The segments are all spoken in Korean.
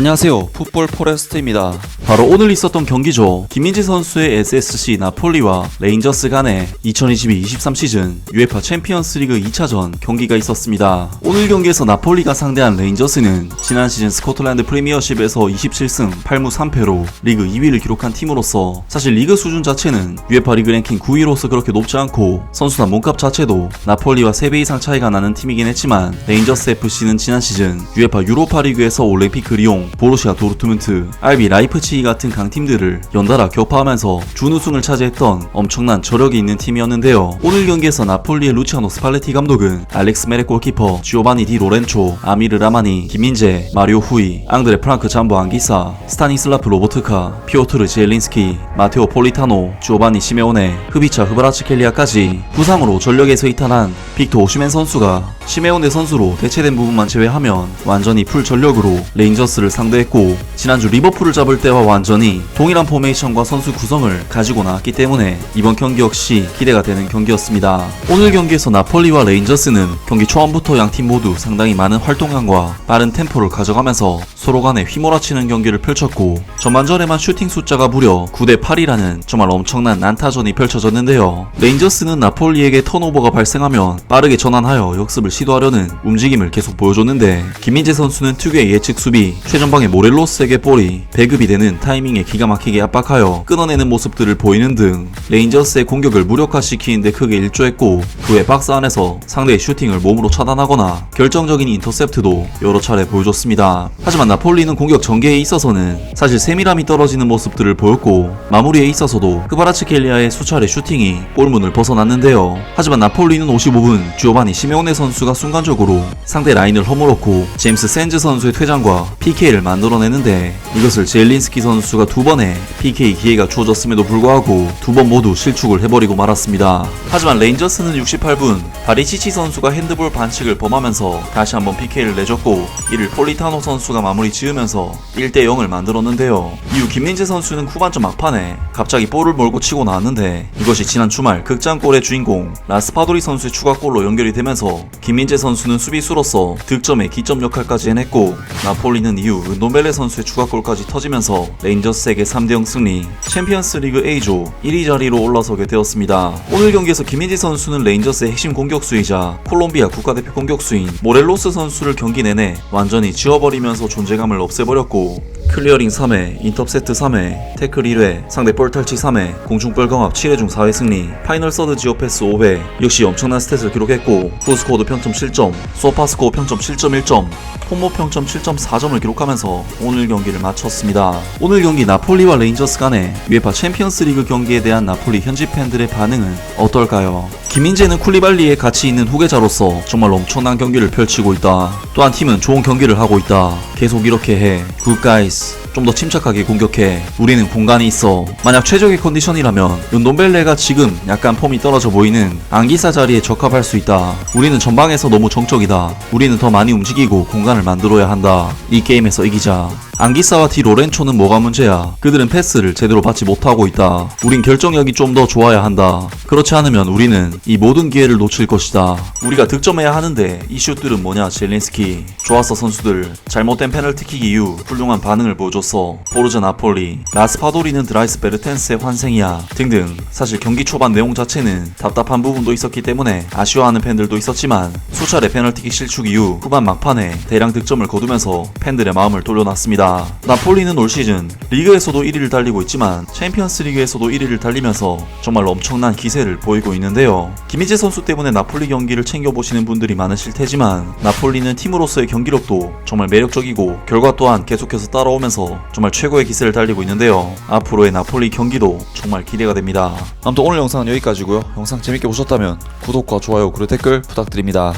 안녕하세요. 풋볼 포레스트입니다. 바로 오늘 있었던 경기죠. 김민재 선수의 SSC 나폴리와 레인저스 간의 2022-23 시즌 UEFA 챔피언스 리그 2차전 경기가 있었습니다. 오늘 경기에서 나폴리가 상대한 레인저스는 지난 시즌 스코틀랜드 프리미어십에서 27승 8무 3패로 리그 2위를 기록한 팀으로서 사실 리그 수준 자체는 UEFA 리그 랭킹 9위로서 그렇게 높지 않고 선수단 몸값 자체도 나폴리와 3배 이상 차이가 나는 팀이긴 했지만 레인저스 FC는 지난 시즌 UEFA 유로파 리그에서 올림피크 리옹, 보루시아 도르트문트, RB 라이프치히 같은 강팀들을 연달아 격파하면서 준우승을 차지했던 엄청난 저력이 있는 팀이었는데요. 오늘 경기에서 나폴리의 루치아노 스팔레티 감독은 알렉스 메레 골키퍼, 지오바니 디 로렌초, 아미르 라마니, 김민재, 마리오 후이, 앙드레 프랑크 잠보 안기사, 스타니슬라프 로보트카, 피오트르 지엘린스키, 마테오 폴리타노, 지오바니 시메오네, 흐비차 흐브라츠켈리아까지 부상으로 전력에서 이탈한 빅토 오슈멘 선수가 시메오네 선수로 대체된 부분만 제외하면 완전히 풀 전력으로 레인저스를 상대했고 지난주 리버풀을 잡을 때와 완전히 동일한 포메이션과 선수 구성을 가지고 나왔기 때문에 이번 경기 역시 기대가 되는 경기였습니다. 오늘 경기에서 나폴리와 레인저스는 경기 초반부터 양 팀 모두 상당히 많은 활동량과 빠른 템포를 가져가면서 서로 간에 휘몰아치는 경기를 펼쳤고 전반전에만 슈팅 숫자가 무려 9대 8이라는 정말 엄청난 난타전이 펼쳐졌는데요. 레인저스는 나폴리에게 턴오버가 발생하면 빠르게 전환하여 역습을 시도하려는 움직임을 계속 보여줬는데 김민재 선수는 특유의 예측 수비, 최전방의 모렐로스에게 볼이 배급이 되는 타이밍에 기가 막히게 압박하여 끊어내는 모습들을 보이는 등 레인저스의 공격을 무력화시키는데 크게 일조했고 그외 박스 안에서 상대의 슈팅을 몸으로 차단하거나 결정적인 인터셉트도 여러 차례 보여줬습니다. 하지만 나폴리는 공격 전개에 있어서는 사실 세밀함이 떨어지는 모습들을 보였고 마무리에 있어서도 크바라츠켈리아의 수차례 슈팅이 골문을 벗어났는데요. 하지만 나폴리는 55분 주오바니 시메오네 선수가 순간적으로 상대 라인을 허물었고 제임스 샌즈 선수의 퇴장과 PK 를 만들어내는데 이것을 젤린스키 선수가 두 번의 PK 기회가 주어졌음에도 불구하고 두 번 모두 실축을 해버리고 말았습니다. 하지만 레인저스는 68분 바리치치 선수가 핸드볼 반칙을 범하면서 다시 한번 PK를 내줬고 이를 폴리타노 선수가 마무리 지으면서 1대 0을 만들었는데요. 이후 김민재 선수는 후반전 막판에 갑자기 볼을 몰고 치고 나왔는데 이것이 지난 주말 극장골의 주인공 라스파도리 선수의 추가골로 연결이 되면서 김민재 선수는 수비수로서 득점에 기점 역할까지 해냈고 나폴리는 이후 은돈벨레 선수의 추가골까지 터지면서 레인저스에게 3대0 승리 챔피언스 리그 A조 1위 자리로 올라서게 되었습니다. 오늘 경기에서 김민재 선수는 레인저스의 핵심 공격수이자 콜롬비아 국가대표 공격수인 모렐로스 선수를 경기 내내 완전히 지워버리면서 존재감을 없애버렸고 클리어링 3회, 인터셉트 3회, 태클 1회, 상대 볼 탈취 3회, 공중볼 경합 7회 중 4회 승리, 파이널 서드 지오 패스 5회, 역시 엄청난 스탯을 기록했고, 후스코어도 평점 7점, 소파스코어 평점 7.1점, 홈모 평점 7.4점을 기록하면서 오늘 경기를 마쳤습니다. 오늘 경기 나폴리와 레인저스 간의 UEFA 챔피언스 리그 경기에 대한 나폴리 현지 팬들의 반응은 어떨까요? 김민재는 쿨리발리에 같이 있는 후계자로서 정말 엄청난 경기를 펼치고 있다. 또한 팀은 좋은 경기를 하고 있다. 계속 이렇게 해. 굿 가이스. Peace. 좀 더 침착하게 공격해. 우리는 공간이 있어. 만약 최적의 컨디션이라면 은돈벨레가 지금 약간 폼이 떨어져 보이는 안기사 자리에 적합할 수 있다. 우리는 전방에서 너무 정적이다. 우리는 더 많이 움직이고 공간을 만들어야 한다. 이 게임에서 이기자. 안기사와 디 로렌초는 뭐가 문제야? 그들은 패스를 제대로 받지 못하고 있다. 우린 결정력이 좀 더 좋아야 한다. 그렇지 않으면 우리는 이 모든 기회를 놓칠 것이다. 우리가 득점해야 하는데 이 슛들은 뭐냐 젤린스키. 좋았어 선수들. 잘못된 페널티킥 이후 훌륭한 반응을 보여줬 어. 포르자 나폴리. 라스파도리는 드라이스 베르텐스의 환생이야. 등등. 사실 경기 초반 내용 자체는 답답한 부분도 있었기 때문에 아쉬워하는 팬들도 있었지만 수차례 페널티킥 실축 이후 후반 막판에 대량 득점을 거두면서 팬들의 마음을 돌려놨습니다. 나폴리는 올 시즌 리그에서도 1위를 달리고 있지만 챔피언스 리그에서도 1위를 달리면서 정말 엄청난 기세를 보이고 있는데요. 김희재 선수 때문에 나폴리 경기를 챙겨보시는 분들이 많으실 테지만 나폴리는 팀으로서의 경기력도 정말 매력적이고 결과 또한 계속해서 따라오면서 정말 최고의 기세를 달리고 있는데요. 앞으로의 나폴리 경기도 정말 기대가 됩니다. 아무튼 오늘 영상은 여기까지고요. 영상 재밌게 보셨다면 구독과 좋아요 그리고 댓글 부탁드립니다.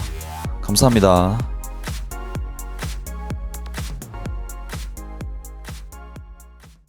감사합니다.